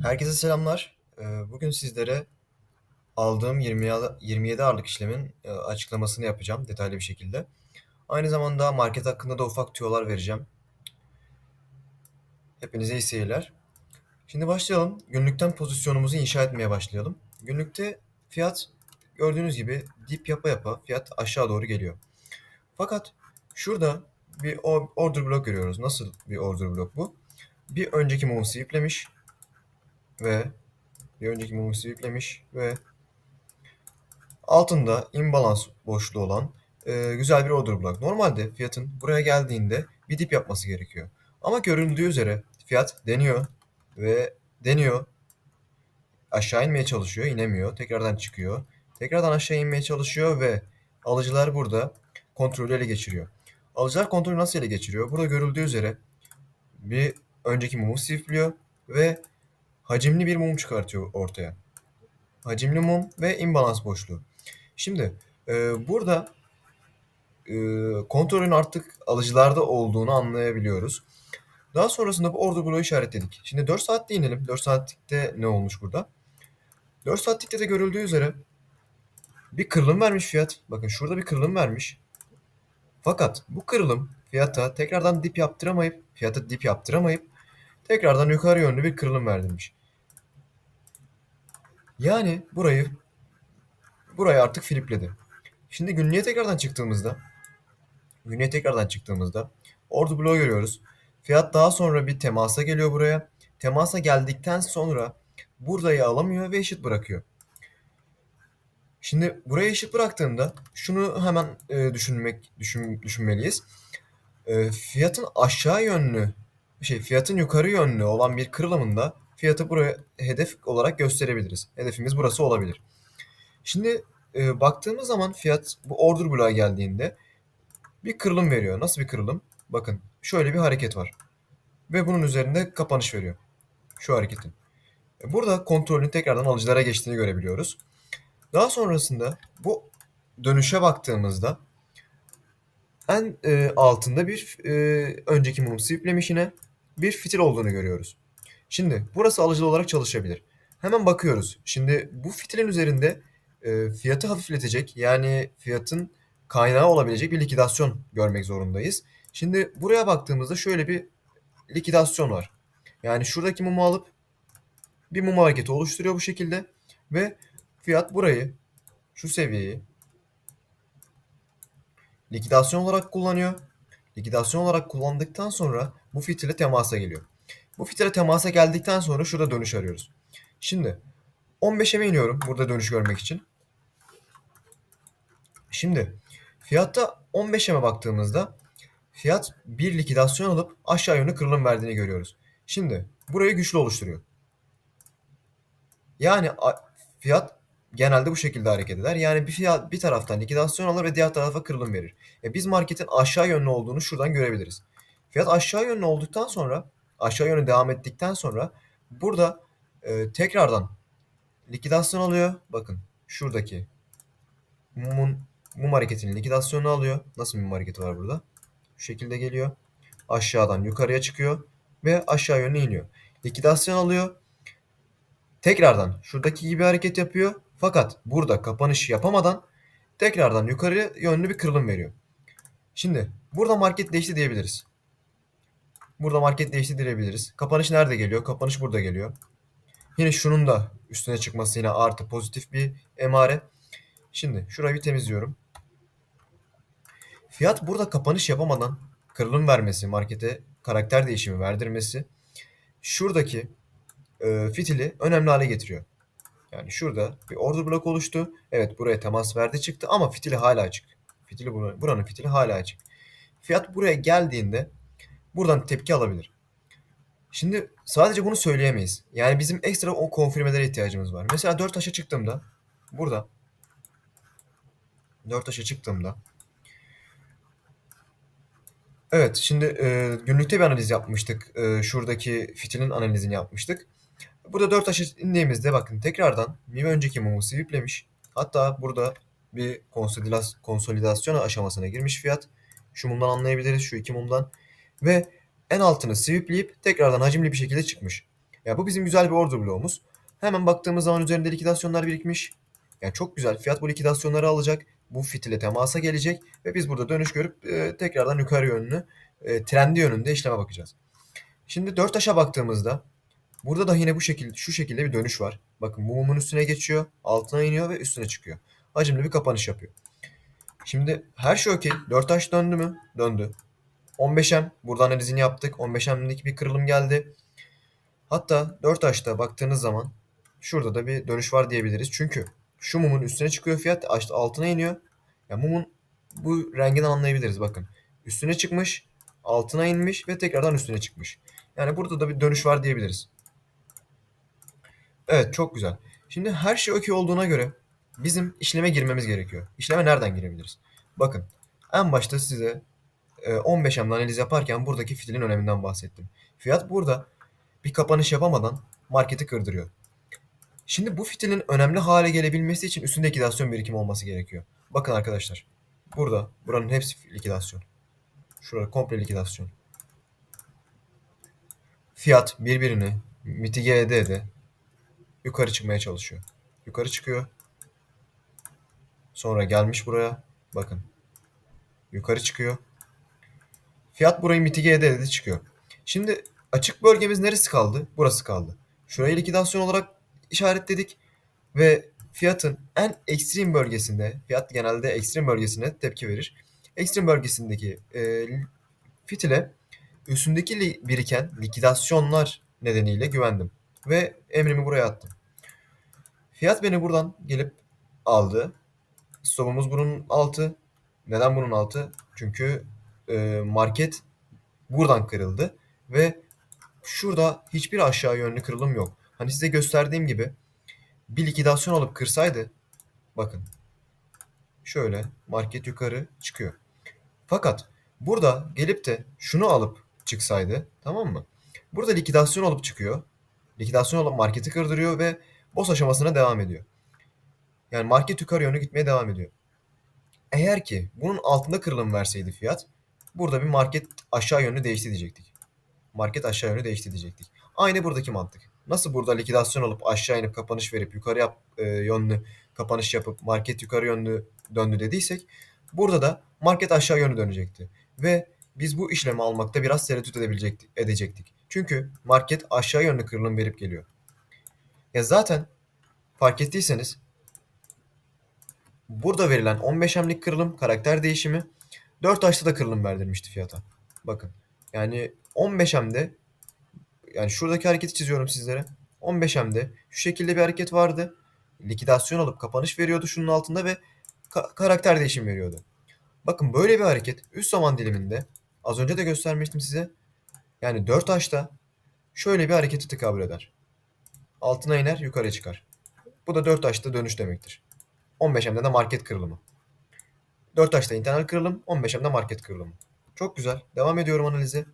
Herkese selamlar. Eee, bugün sizlere aldığım 20 ya 27 ağırlık işlemin, eee, açıklamasını yapacağım detaylı bir şekilde. Aynı zamanda market hakkında da ufak tüyolar vereceğim. Hepinize iyi seyirler. Şimdi başlayalım. Günlükten pozisyonumuzu inşa etmeye başlayalım. Günlükte fiyat gördüğünüz gibi dip yapa yapa fiyat aşağı doğru geliyor. Fakat şurada bir or- order block görüyoruz. Nasıl bir order block bu? Bir önceki mumu sweeplemiş ve bir önceki mumu sweeplemiş ve Altında imbalans boşluğu olan e, güzel bir order block. Normalde fiyatın buraya geldiğinde bir dip yapması gerekiyor. Ama görüldüğü üzere fiyat deniyor ve deniyor. Aşağı inmeye çalışıyor, inemiyor. Tekrardan çıkıyor. Tekrardan aşağı inmeye çalışıyor ve alıcılar burada kontrolü ele geçiriyor. Alıcılar kontrolü nasıl ele geçiriyor? Burada görüldüğü üzere bir önceki mumu sifliyor ve hacimli bir mum çıkartıyor ortaya. Hacimli mum ve imbalans boşluğu. Şimdi e, burada e, kontrolün artık alıcılarda olduğunu anlayabiliyoruz. Daha sonrasında bu order bloğu işaretledik. Şimdi 4 saatte inelim. 4 saatlikte ne olmuş burada? 4 saatlikte de görüldüğü üzere bir kırılım vermiş fiyat. Bakın şurada bir kırılım vermiş. Fakat bu kırılım fiyata tekrardan dip yaptıramayıp, fiyata dip yaptıramayıp tekrardan yukarı yönlü bir kırılım verdirmiş. Yani burayı burayı artık flipledi. Şimdi günlüğe tekrardan çıktığımızda günlüğe tekrardan çıktığımızda order bloğu görüyoruz. Fiyat daha sonra bir temasa geliyor buraya. Temasa geldikten sonra buradayı alamıyor ve eşit bırakıyor. Şimdi buraya eşit bıraktığında şunu hemen e, düşünmek düşün, düşünmeliyiz. E, fiyatın aşağı yönlü şey fiyatın yukarı yönlü olan bir kırılımında fiyatı buraya hedef olarak gösterebiliriz. Hedefimiz burası olabilir. Şimdi e, baktığımız zaman fiyat bu order bloğa geldiğinde bir kırılım veriyor. Nasıl bir kırılım? Bakın şöyle bir hareket var. Ve bunun üzerinde kapanış veriyor. Şu hareketin. E, Burada kontrolün tekrardan alıcılara geçtiğini görebiliyoruz. Daha sonrasında bu dönüşe baktığımızda en e, altında bir e, önceki mum sweeplemiş yine bir fitil olduğunu görüyoruz. Şimdi burası alıcılı olarak çalışabilir. Hemen bakıyoruz. Şimdi bu fitilin üzerinde e, fiyatı hafifletecek yani fiyatın kaynağı olabilecek bir likidasyon görmek zorundayız. Şimdi buraya baktığımızda şöyle bir likidasyon var. Yani şuradaki mumu alıp bir mum hareketi oluşturuyor bu şekilde ve fiyat burayı şu seviyeyi likidasyon olarak kullanıyor. Likidasyon olarak kullandıktan sonra bu fitile temasa geliyor. Bu fitile temasa geldikten sonra şurada dönüş arıyoruz. Şimdi 15'e iniyorum burada dönüş görmek için. Şimdi fiyatta 15'e baktığımızda fiyat bir likidasyon alıp aşağı yönlü kırılım verdiğini görüyoruz. Şimdi burayı güçlü oluşturuyor. Yani fiyat genelde bu şekilde hareket eder. Yani bir fiyat bir taraftan likidasyon alır ve diğer tarafa kırılım verir. E biz marketin aşağı yönlü olduğunu şuradan görebiliriz. Fiyat aşağı yönlü olduktan sonra aşağı yönlü devam ettikten sonra burada e, tekrardan likidasyon alıyor. Bakın şuradaki mumun mum hareketinin likidasyonu alıyor. Nasıl mum hareketi var burada? Şu şekilde geliyor. Aşağıdan yukarıya çıkıyor ve aşağı yönlü iniyor. Likidasyon alıyor. Tekrardan şuradaki gibi hareket yapıyor. Fakat burada kapanış yapamadan tekrardan yukarı yönlü bir kırılım veriyor. Şimdi burada market değişti diyebiliriz. Burada market değişti diyebiliriz. Kapanış nerede geliyor? Kapanış burada geliyor. Yine şunun da üstüne çıkması yine artı pozitif bir emare. Şimdi şurayı bir temizliyorum. Fiyat burada kapanış yapamadan kırılım vermesi, markete karakter değişimi verdirmesi şuradaki e, fitili önemli hale getiriyor. Yani şurada bir order blok oluştu. Evet buraya temas verdi çıktı ama fitili hala açık. Fitili buranın fitili hala açık. Fiyat buraya geldiğinde buradan tepki alabilir. Şimdi sadece bunu söyleyemeyiz. Yani bizim ekstra o konfirmelere ihtiyacımız var. Mesela 4 taşa çıktığımda burada 4 taşa çıktığımda Evet şimdi e, günlükte bir analiz yapmıştık. E, şuradaki fitilin analizini yapmıştık. Burada 4 taşa indiğimizde bakın tekrardan bir önceki mumu sweeplemiş. Hatta burada bir konsolidasyon aşamasına girmiş fiyat. Şu mumdan anlayabiliriz şu iki mumdan. Ve en altını sweepleyip tekrardan hacimli bir şekilde çıkmış. Ya bu bizim güzel bir order bloğumuz. Hemen baktığımız zaman üzerinde likidasyonlar birikmiş. Yani çok güzel. Fiyat bu likidasyonları alacak. Bu fitile temasa gelecek ve biz burada dönüş görüp e, tekrardan yukarı yönlü e, trendi yönünde işleme bakacağız. Şimdi 4 taşa baktığımızda burada da yine bu şekilde şu şekilde bir dönüş var. Bakın mumun üstüne geçiyor, altına iniyor ve üstüne çıkıyor. Hacimli bir kapanış yapıyor. Şimdi her şey okey. 4 taş döndü mü? Döndü. 15'em burada analizini yaptık. 15'emlik bir kırılım geldi. Hatta 4 taşta baktığınız zaman şurada da bir dönüş var diyebiliriz. Çünkü şu mumun üstüne çıkıyor fiyat altına iniyor. Ya mumun bu rengini anlayabiliriz bakın. Üstüne çıkmış, altına inmiş ve tekrardan üstüne çıkmış. Yani burada da bir dönüş var diyebiliriz. Evet çok güzel. Şimdi her şey okey olduğuna göre bizim işleme girmemiz gerekiyor. İşleme nereden girebiliriz? Bakın en başta size 15 emde analiz yaparken buradaki fitilin öneminden bahsettim. Fiyat burada bir kapanış yapamadan marketi kırdırıyor. Şimdi bu fitilin önemli hale gelebilmesi için üstünde likidasyon birikimi olması gerekiyor. Bakın arkadaşlar. Burada. Buranın hepsi likidasyon. Şurada komple likidasyon. Fiyat birbirini mitige ede ede yukarı çıkmaya çalışıyor. Yukarı çıkıyor. Sonra gelmiş buraya. Bakın. Yukarı çıkıyor. Fiyat burayı mitige ede ede çıkıyor. Şimdi açık bölgemiz neresi kaldı? Burası kaldı. Şurayı likidasyon olarak işaretledik ve fiyatın en ekstrem bölgesinde, fiyat genelde ekstrem bölgesine tepki verir. Ekstrem bölgesindeki e, fitile üstündeki li, biriken likidasyonlar nedeniyle güvendim ve emrimi buraya attım. Fiyat beni buradan gelip aldı. Stopumuz bunun altı. Neden bunun altı? Çünkü e, market buradan kırıldı ve şurada hiçbir aşağı yönlü kırılım yok. Hani size gösterdiğim gibi bir likidasyon alıp kırsaydı bakın şöyle market yukarı çıkıyor. Fakat burada gelip de şunu alıp çıksaydı tamam mı? Burada likidasyon alıp çıkıyor. Likidasyon alıp marketi kırdırıyor ve boss aşamasına devam ediyor. Yani market yukarı yönlü gitmeye devam ediyor. Eğer ki bunun altında kırılım verseydi fiyat burada bir market aşağı yönlü değişti diyecektik. Market aşağı yönlü değişti diyecektik. Aynı buradaki mantık. Nasıl burada likidasyon alıp aşağı inip kapanış verip yukarı yap, e, yönlü kapanış yapıp market yukarı yönlü döndü dediysek burada da market aşağı yönlü dönecekti. Ve biz bu işlemi almakta biraz tereddüt edebilecektik, edecektik. Çünkü market aşağı yönlü kırılım verip geliyor. Ya zaten fark ettiyseniz burada verilen 15'emlik kırılım karakter değişimi 4 taşta da kırılım verdirmişti fiyata. Bakın yani 15'emde yani şuradaki hareketi çiziyorum sizlere. 15M'de şu şekilde bir hareket vardı. Likidasyon alıp kapanış veriyordu şunun altında ve ka- karakter değişim veriyordu. Bakın böyle bir hareket üst zaman diliminde az önce de göstermiştim size. Yani 4 taşta şöyle bir hareketi tekabül eder. Altına iner yukarı çıkar. Bu da 4 taşta dönüş demektir. 15M'de de market kırılımı. 4 taşta internal kırılım, 15M'de market kırılımı. Çok güzel. Devam ediyorum analize.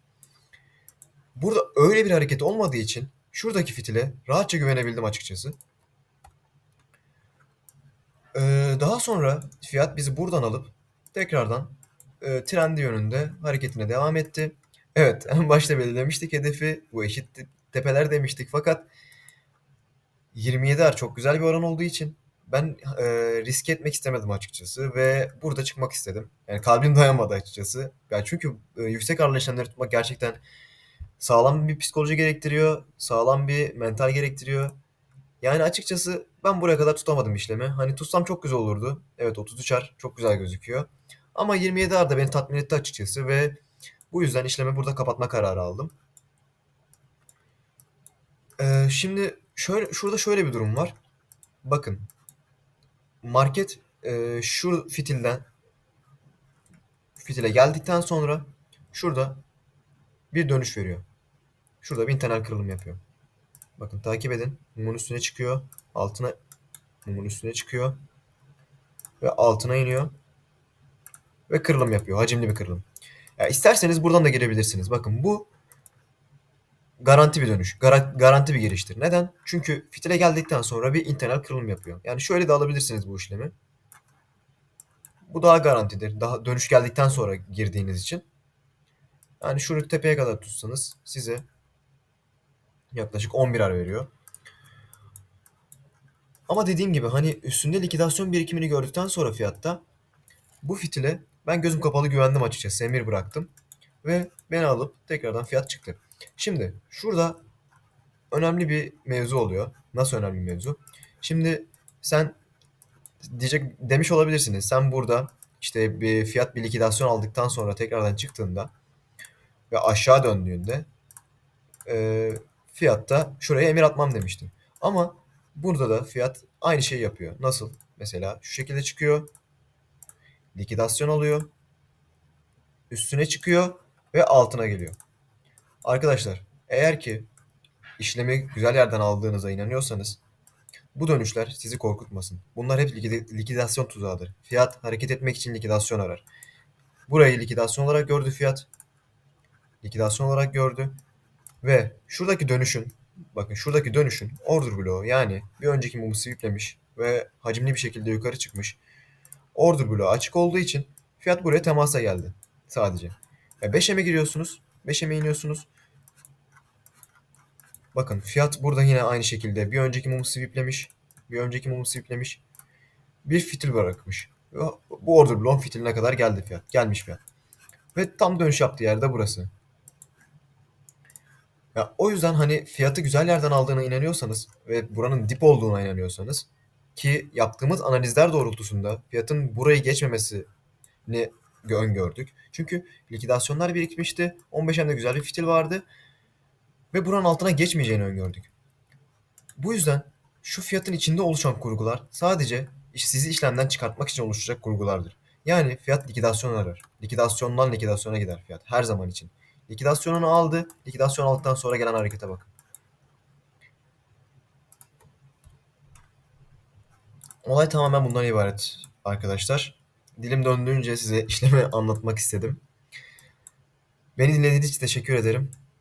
Burada öyle bir hareket olmadığı için şuradaki fitile rahatça güvenebildim açıkçası. Ee, daha sonra fiyat bizi buradan alıp tekrardan e, trendi yönünde hareketine devam etti. Evet en başta belirlemiştik hedefi bu eşit tepeler demiştik fakat 27 er çok güzel bir oran olduğu için ben e, risk etmek istemedim açıkçası ve burada çıkmak istedim. Yani kalbim dayanmadı açıkçası. Yani çünkü e, yüksek ağırlı işlemleri tutmak gerçekten sağlam bir psikoloji gerektiriyor, sağlam bir mental gerektiriyor. Yani açıkçası ben buraya kadar tutamadım işlemi. Hani tutsam çok güzel olurdu. Evet 33'er çok güzel gözüküyor. Ama 27 er de beni tatmin etti açıkçası ve bu yüzden işlemi burada kapatma kararı aldım. Ee, şimdi şöyle şurada şöyle bir durum var. Bakın market e, şu fitilden fitile geldikten sonra şurada bir dönüş veriyor. Şurada bir internal kırılım yapıyor. Bakın takip edin. Mumun üstüne çıkıyor. Altına mumun üstüne çıkıyor. Ve altına iniyor. Ve kırılım yapıyor. Hacimli bir kırılım. Ya isterseniz buradan da girebilirsiniz. Bakın bu garanti bir dönüş. Gar- garanti bir giriştir. Neden? Çünkü fitile geldikten sonra bir internal kırılım yapıyor. Yani şöyle de alabilirsiniz bu işlemi. Bu daha garantidir. Daha dönüş geldikten sonra girdiğiniz için. Yani şunu tepeye kadar tutsanız size Yaklaşık 11'er veriyor. Ama dediğim gibi hani üstünde likidasyon birikimini gördükten sonra fiyatta bu fitile ben gözüm kapalı güvendim açıkçası. Emir bıraktım. Ve beni alıp tekrardan fiyat çıktı. Şimdi şurada önemli bir mevzu oluyor. Nasıl önemli bir mevzu? Şimdi sen diyecek demiş olabilirsiniz. Sen burada işte bir fiyat bir likidasyon aldıktan sonra tekrardan çıktığında ve aşağı döndüğünde e, fiyatta şuraya emir atmam demiştin. Ama burada da fiyat aynı şeyi yapıyor. Nasıl? Mesela şu şekilde çıkıyor. Likidasyon alıyor. Üstüne çıkıyor ve altına geliyor. Arkadaşlar eğer ki işlemi güzel yerden aldığınıza inanıyorsanız bu dönüşler sizi korkutmasın. Bunlar hep likidasyon tuzağıdır. Fiyat hareket etmek için likidasyon arar. Burayı likidasyon olarak gördü fiyat. Likidasyon olarak gördü. Ve şuradaki dönüşün, bakın şuradaki dönüşün order bloğu yani bir önceki mumu sweeplemiş ve hacimli bir şekilde yukarı çıkmış. Order bloğu açık olduğu için fiyat buraya temasa geldi sadece. E 5'e giriyorsunuz? 5'e iniyorsunuz? Bakın fiyat burada yine aynı şekilde bir önceki mumu sweeplemiş. Bir önceki mumu sweeplemiş. Bir fitil bırakmış. Bu order bloğun fitiline kadar geldi fiyat. Gelmiş fiyat. Ve tam dönüş yaptığı yerde burası. Ya o yüzden hani fiyatı güzel yerden aldığına inanıyorsanız ve buranın dip olduğuna inanıyorsanız ki yaptığımız analizler doğrultusunda fiyatın burayı geçmemesini öngördük. Çünkü likidasyonlar birikmişti. 15'inde güzel bir fitil vardı ve buranın altına geçmeyeceğini öngördük. Bu yüzden şu fiyatın içinde oluşan kurgular sadece sizi işlemden çıkartmak için oluşacak kurgulardır. Yani fiyat likidasyon arar. Likidasyondan likidasyona gider fiyat her zaman için. Likidasyonunu aldı. Likidasyon aldıktan sonra gelen harekete bakın. Olay tamamen bundan ibaret arkadaşlar. Dilim döndüğünce size işlemi anlatmak istedim. Beni dinlediğiniz için teşekkür ederim.